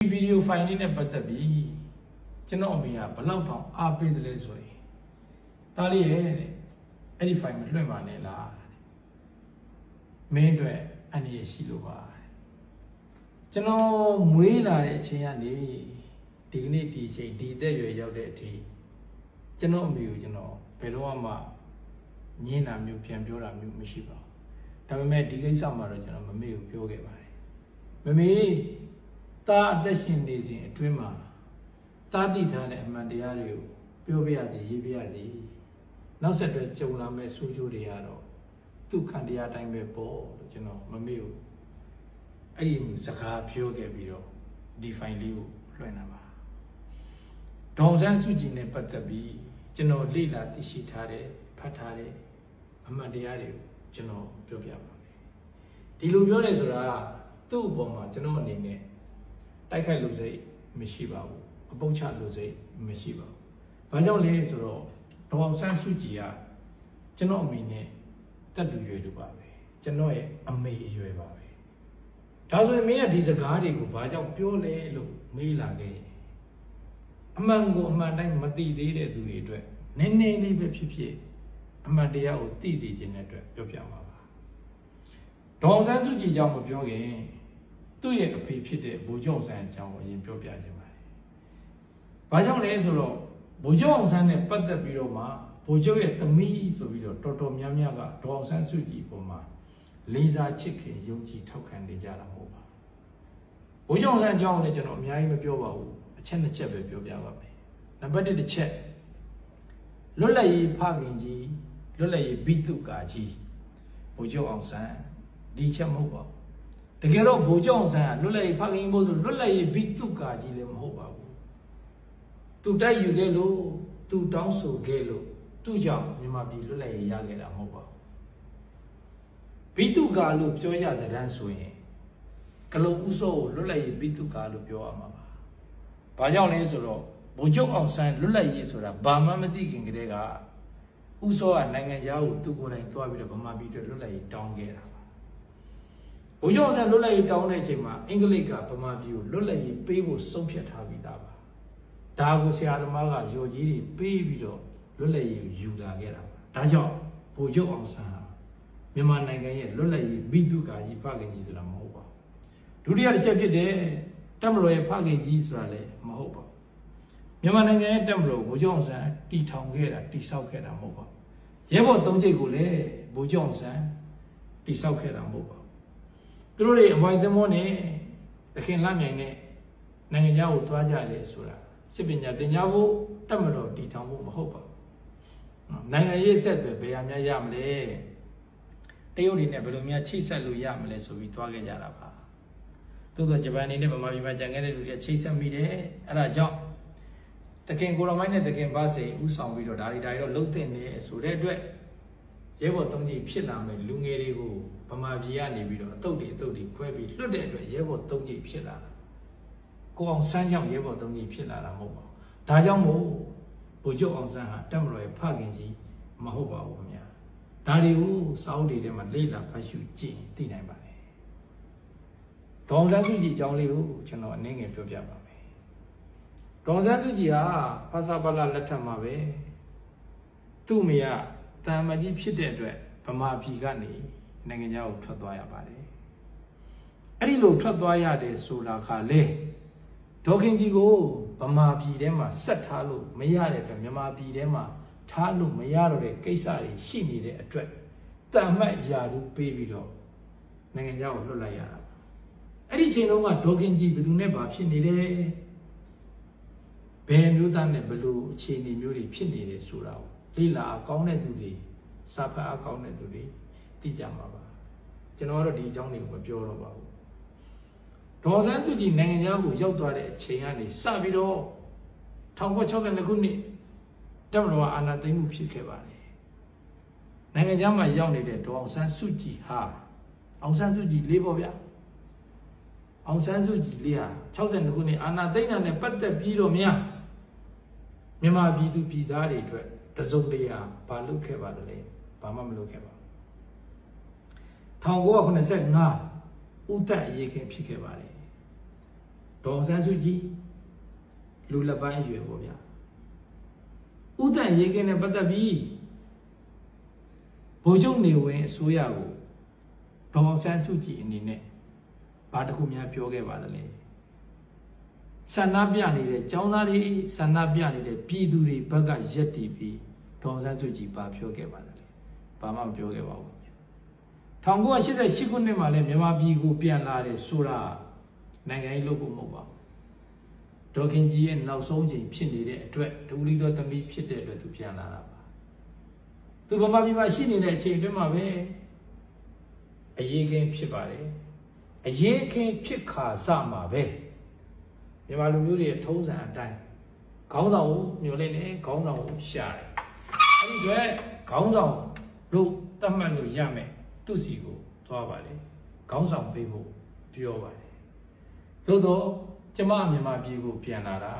ဒီဗီဒီယိုဖိုင်လေးနဲ့ပတ်သက်ပြီးကျွန်တော်အမေကဘလောက်တောင်အားပေးတယ်လဲဆိုရင်ဒါလေးရဲ့တဲ့အဲ့ဒီဖိုင်မလွှင့်ပါနဲ့လားတဲ့မင်းအတွက်အနေရရှိလို့ပါတဲ့ကျွန်တော်မွေးလာတဲ့အချိန်ကနေဒီကနေ့ဒီအချိန်ဒီအသက်အရွယ်ရောက်တဲ့အထိကျွန်တော်အမေကိုကျွန်တော်ဘယ်တော့မှညင်းတာမျိုးပြန်ပြောတာမျိုးမရှိပါဘူးဒါပေမဲ့ဒီကိစ္စမှာတော့ကျွန်တော်မမေကိုပြောခဲ့ပါတယ်မမေ သားအသက်ရှင်နေစဉ်အတွင်းမှာသားတည်ထားတဲ့အမှန်တရားတွေကိုပြောပြရသည်ရေးပြရသည်နောက်ဆက်တွဲကြုံလာမဲ့ဆိုးကျိုးတွေကတော့သူခံတရားတိုင်းပဲပေါ့လို့ကျွန်တော်မမေကိုအဲ့ဒီစကားပြောခဲ့ပြီးတော့ဒီဖိုင်လေးကိုလွှင့်တာပါဒေါန်ဆန်းစုကြည်နဲ့ပတ်သက်ပြီးကျွန်တော်လေ့လာသိရှိထားတဲ့ဖတ်ထားတဲ့အမှန်တရားတွေကိုကျွန်တော်ပြောပြပါမယ်ဒီလိုပြောတယ်ဆိုတာသူ့အပေါ်မှာကျွန်တော်အနေနဲ့ တိုက်ခိုက်လို့စိတ်မရှိပါဘူးအပုတ်ချလို့စိတ်မရှိပါဘူးဘာကြောင့်လဲဆိုတော့ဒေါအောင်ဆန်းစုကြည်ကကျွန်တော်အမေနဲ့တက်တူရွယ်တူပါပဲကျွန်တော်ရဲ့အမေအရွယ်ပါပဲဒါဆိုရင်မင်းကဒီစကားတွေကိုဘာကြောင့်ပြောလဲလို့မေးလာခဲ့ရင်အမှန်ကိုအမှန်တိုင်းမသိသေးတဲ့သူတွေအတွက်နည်းနည်းလေးပဲဖြစ်ဖြစ်အမှန်တရားကိုသိစေခြင်းတဲ့အတွက်ပြောပြမှာပါဒေါအောင်ဆန်းစုကြည်ကြောင့်မပြောခင် သူ့ရဲ့အဖေဖြစ်တဲ့ဗိုလ်ချုပ်အောင်ဆန်းအကြောင်းကိုအရင်ပြောပြခြင်းပါတယ်ဘာကြောင့်လဲဆိုတော့ဗိုလ်ချုပ်အောင်ဆန်းနဲ့ပတ်သက်ပြီးတော့မှဗိုလ်ချုပ်ရဲ့သမီးဆိုပြီးတော့တော်တော်များများကဒေါအောင်ဆန်းစုကြည်ပုံမှာလေးစားချစ်ခင်ယုံကြည်ထောက်ခံနေကြတာမဟုတ်ပါဘူးဗိုလ်ချုပ်အောင်ဆန်းအကြောင်းကိုလည်းကျွန်တော်အများကြီးမပြောပါဘူးအချက်နှစ်ချက်ပဲပြောပြပါမယ်နံပါတ်1တစ်ချက်လွတ်လပ်ရေးဖခင်ကြီးလွတ်လပ်ရေးဘိတုကာကြီးဗိုလ်ချုပ်အောင်ဆန်းဒီချက်မဟုတ်ပါဘူးတ ကယ်တော့ဗိုလ်ချုပ်အောင်ဆန်းကလွတ်လပ်ရေးဖခင်ကြီးမို့ဆိုလွတ်လပ်ရေးဘိတုကာကြီးလည်းမဟုတ်ပါဘူးသူတိုက်ယူခဲ့လို့သူတောင်းဆိုခဲ့လို့သူ့ကြောင့်မြန်မာပြည်လွတ်လပ်ရေးရခဲ့တာမဟုတ်ပါဘူးဘိတုကာလို့ပြောရတဲ့တန်းဆိုရင်ဂလုံဥစောကိုလွတ်လပ်ရေးဘိတုကာလို့ပြောရမှာပါဘာကြောင့်လဲဆိုတော့ဗိုလ်ချုပ်အောင်ဆန်းလွတ်လပ်ရေးဆိုတာဘာမှမသိခင်ကတည်းကဥစောကနိုင်ငံသားကိုသူကိုယ်တိုင်သွားပြီးတော့ဗမာပြည်အတွက်လွတ်လပ်ရေးတောင်းခဲ့တာပါ ဗိုလ်ချုပ်အောင်ဆန်းလွတ်လပ်ရေးတောင်းတဲ့အချိန်မှာအင်္ဂလိပ်ကဗမာပြည်ကိုလွတ်လပ်ရေးပေးဖို့ဆုံးဖြတ်ထားပြီးသားပါဒါကိုဆရာသမားကရော်ကြီးတွေပေးပြီးတော့လွတ်လပ်ရေးကိုယူလာခဲ့တာပါဒါကြောင့်ဗိုလ်ချုပ်အောင်ဆန်းဟာမြန်မာနိုင်ငံရဲ့လွတ်လပ်ရေးဘိတုကာကြီးဖခင်ကြီးဆိုတာမဟုတ်ပါဘူးဒုတိယတစ်ချက်ဖြစ်တယ်တက်မတော်ရဲ့ဖခင်ကြီးဆိုတာလည်းမဟုတ်ပါဘူးမြန်မာနိုင်ငံရဲ့တက်မတော်ဗိုလ်ချုပ်အောင်ဆန်းတီထောင်ခဲ့တာတီဆောက်ခဲ့တာမဟုတ်ပါဘူးရဲဘော်သုံးချိတ်ကိုလည်းဗိုလ်ချုပ်အောင်ဆန်းတီဆောက်ခဲ့တာမဟုတ်ပါဘူး သူတို့တွေအဝိုင်းသမောနဲ့သခင်လမြိုင်နဲ့နိုင်ငံသားကိုသွားကြတယ်ဆိုတာစစ်ပညာသင်ကြားဖို့တက်မတော်တီထောင်ဖို့မဟုတ်ပါဘူးနိုင်ငံရေးဆက်တွေဘယ်ဟာများရမလဲတရုတ်တွေနဲ့ဘယ်လိုများချိတ်ဆက်လို့ရမလဲဆိုပြီးသွားခဲ့ကြတာပါသို့သောဂျပန်နေနဲ့ဗမာပြည်မှာကြံခဲ့တဲ့လူတွေကချိတ်ဆက်မိတယ်အဲ့ဒါကြောင့်တခင်ကိုရမိုင်းနဲ့တခင်ဘာစေဥဆောင်ပြီးတော့ဒါတွေဒါတွေတော့လှုပ်တင်နေဆိုတဲ့အတွက် ရဲဘော်သုံးကြီးဖြစ်လာမဲ့လူငယ်တွေကိုဗမာပြည်ကနေပြီးတော့အတုတ်တွေအတုတ်တွေခွဲပြီးလွတ်တဲ့အတွက်ရဲဘော်သုံးကြီးဖြစ်လာတာကိုအောင်ဆန်းကြောင့်ရဲဘော်သုံးကြီးဖြစ်လာတာမဟုတ်ပါဘူးဒါကြောင့်မို့ဗိုလ်ချုပ်အောင်ဆန်းဟာတက်မတော်ရဲ့ဖခင်ကြီးမဟုတ်ပါဘူးခင်ဗျာဒါတွေကိုစာအုပ်တွေထဲမှာလေ့လာဖတ်ရှုကြည့်သိနိုင်ပါတယ်ဒေါန်ဆန်းစုကြည်အကြောင်းလေးကိုကျွန်တော်အနည်းငယ်ပြောပြပါမယ်ဒေါန်ဆန်းစုကြည်ဟာဖာစာပလလက်ထက်မှာပဲသူ့မိက တန်မကြီးဖြစ်တဲ့အတွက်ဗမာပြည်ကနေနိုင်ငံခြားကိုထွက်သွားရပါတယ်အဲ့ဒီလိုထွက်သွားရတယ်ဆိုတာခါလေဒေါခင်ကြီးကိုဗမာပြည်ထဲမှာဆက်ထားလို့မရတဲ့အတွက်မြန်မာပြည်ထဲမှာထားလို့မရတော့တဲ့ကိစ္စတွေရှိနေတဲ့အတွက်တန်မတ်ယာရုပေးပြီးတော့နိုင်ငံခြားကိုလွတ်လိုက်ရတာအဲ့ဒီချိန်တုန်းကဒေါခင်ကြီးဘယ်သူနဲ့ဘာဖြစ်နေလဲဘယ်မျိုးသားနဲ့ဘယ်လိုအခြေအနေမျိုးတွေဖြစ်နေတယ်ဆိုတာကို လေ့လာအကောင်းတဲ့သူတွေစာဖတ်အကောင်းတဲ့သူတွေသိကြမှာပါကျွန်တော်ကတော့ဒီအကြောင်းတွေကိုမပြောတော့ပါဘူးဒေါ်စန်းသူကြီးနိုင်ငံခြားကိုရောက်သွားတဲ့အချိန်ကနေစပြီးတော့1962ခုနှစ်တက်မတော်အာဏာသိမ်းမှုဖြစ်ခဲ့ပါတယ်နိုင်ငံခြားမှာရောက်နေတဲ့ဒေါ်အောင်ဆန်းစုကြည်ဟာအောင်ဆန်းစုကြည်လေးပေါ့ဗျာအောင်ဆန်းစုကြည်လေးဟာ62ခုနှစ်အာဏာသိမ်းတာနဲ့ပတ်သက်ပြီးတော့များမြန်မာပြည်သူပြည်သားတွေအတွက် တစုံတရာဘာလုပ်ခဲ့ပါသလဲဘာမှမလုပ်ခဲ့ပါဘူး1985ဥဒ္ဒအရေးခင်ဖြစ်ခဲ့ပါတယ်ဒေါအောင်ဆန်းစုကြည်လူလက်ပိုင်းအရွယ်ပေါ့ဗျာဥဒ္ဒရေးကင်းနဲ့ပတ်သက်ပြီးဗိုလ်ချုပ်နေဝင်အစိုးရကိုဒေါအောင်ဆန်းစုကြည်အနေနဲ့ဘာတစ်ခုများပြောခဲ့ပါသလဲ ဆန္ဒပြနေတဲ့ចောင်းသားတွေဆန္ဒပြနေတဲ့ပြည်သူတွေဘက်ကရက်တည်ပြီးဒေါအောင်ဆန်းစုကြည်ဘာပြောခဲ့ပါသလဲဘာမှမပြောခဲ့ပါဘူးခင်ဗျ1988ခုနှစ်မှာလည်းမြန်မာပြည်ကိုပြန်လာတယ်ဆိုတာနိုင်ငံရေးလုပ်ဖို့မဟုတ်ပါဘူးဒေါ်ခင်ကြီးရဲ့နောက်ဆုံးချိန်ဖြစ်နေတဲ့အတွက်ဒူလီတော်သမီးဖြစ်တဲ့အတွက်သူပြန်လာတာပါသူဗမာပြည်မှာရှိနေတဲ့အချိန်အတွင်းမှာပဲအရေးခင်းဖြစ်ပါတယ်အရေးခင်းဖြစ်ခါစမှာပဲ မြန်မာလူမျိုးတွေရဲ့ထုံးစံအတိုင်းခေါင်းဆောင်ကိုညှို့လိုက်နေခေါင်းဆောင်ကိုရှာတယ်အဲ့ဒီအတွက်ခေါင်းဆောင်လို့တတ်မှတ်လို့ရမယ်သူ့စီကိုသွားပါလေခေါင်းဆောင်ပေးဖို့ပြောပါတယ်သို့တော့ကျမမြန်မာပြည်ကိုပြန်လာတာ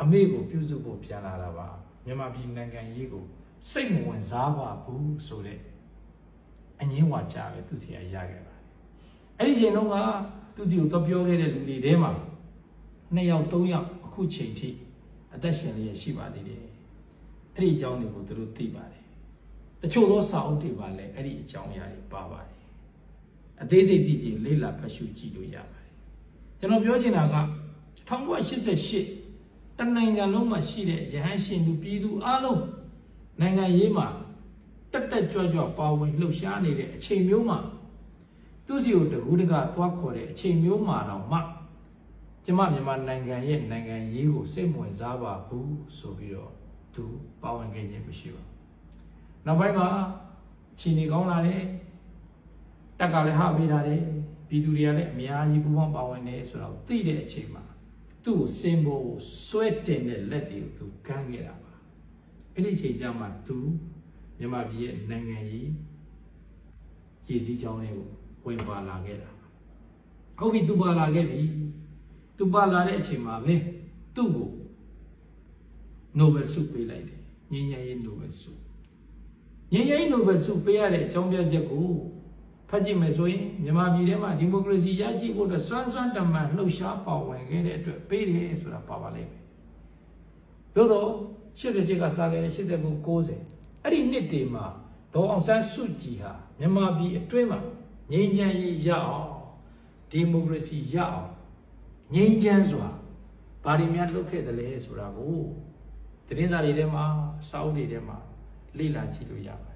အမေကိုပြုစုဖို့ပြန်လာတာပါမြန်မာပြည်နိုင်ငံရေးကိုစိတ်မဝင်စားပါဘူးဆိုတဲ့အငင်းဝါကြပဲသူစီကရခဲ့ပါတယ်အဲ့ဒီချိန်တုန်းကသူစီကိုတော့ပြောခဲ့တဲ့လူတွေထဲမှာ နှစ်ယောက်သုံးယောက်အခုချိန်ထိအသက်ရှင်လျက်ရှိပါသေးတယ်အဲ့ဒီအကြောင်းတွေကိုသူတို့သိပါတယ်တချို့သောစာအုပ်တွေပါလဲအဲ့ဒီအကြောင်းအရာတွေပါပါတယ်အသေးစိတ်သိကြည့်လေ့လာဖတ်ရှုကြည့်လို့ရပါတယ်ကျွန်တော်ပြောချင်တာက1988တနိုင်ငံလုံးမှာရှိတဲ့ရဟန်းရှင်သူပြည်သူအလုံးနိုင်ငံရေးမှာတက်တက်ကြွကြွပါဝင်လှုပ်ရှားနေတဲ့အချိန်မျိုးမှာသူစီကိုတကူးတကသွားခေါ်တဲ့အချိန်မျိုးမှာတော့မှ ကျမမြန်မာနိုင်ငံရဲ့နိုင်ငံရေးကိုစိတ်ဝင်စားပါဘူးဆိုပြီးတော့သူပါဝင်ခဲ့ခြင်းမရှိပါဘူးနောက်ပိုင်းမှာအချိန်ကြီးကောင်းလာတယ်တက်ကလည်းဟာပေးတာတယ်ပြည်သူတွေကလည်းအများကြီးပူးပေါင်းပါဝင်နေဆိုတော့သိတဲ့အချိန်မှာသူ့ကိုစင်ဘောကိုဆွဲတင်တဲ့လက်တွေကိုသူကမ်းခဲ့တာပါအဲ့ဒီအချိန်ကျမှသူမြန်မာပြည်ရဲ့နိုင်ငံရေးရည်စည်းကြောင်းလေးကိုဝင်ပါလာခဲ့တာဟုတ်ပြီသူပါလာခဲ့ပြီ သူပါလာတဲ့အချိန်မှာပဲသူ့ကိုနိုဘယ်ဆုပေးလိုက်တယ်ငြိမ်းချမ်းရေးနိုဘယ်ဆုငြိမ်းချမ်းရေးနိုဘယ်ဆုပေးရတဲ့အကြောင်းပြချက်ကိုဖတ်ကြည့်မယ်ဆိုရင်မြန်မာပြည်ထဲမှာဒီမိုကရေစီရရှိဖို့အတွက်စွမ်းစွမ်းတမန်လှုပ်ရှားပါဝင်ခဲ့တဲ့အတွက်ပေးတယ်ဆိုတာပါပါလိမ့်မယ်သို့တော့88ကစားခဲ့တဲ့89 90အဲ့ဒီနှစ်တွေမှာဒေါ်အောင်ဆန်းစုကြည်ဟာမြန်မာပြည်အတွင်းမှာငြိမ်းချမ်းရေးရအောင်ဒီမိုကရေစီရအောင် ငြိမ်းချမ်းစွာဘာတွေများလုပ်ခဲ့တယ်လဲဆိုတာကိုသတင်းစာတွေထဲမှာစာအုပ်တွေထဲမှာလေ့လာကြည့်လို့ရပါတယ်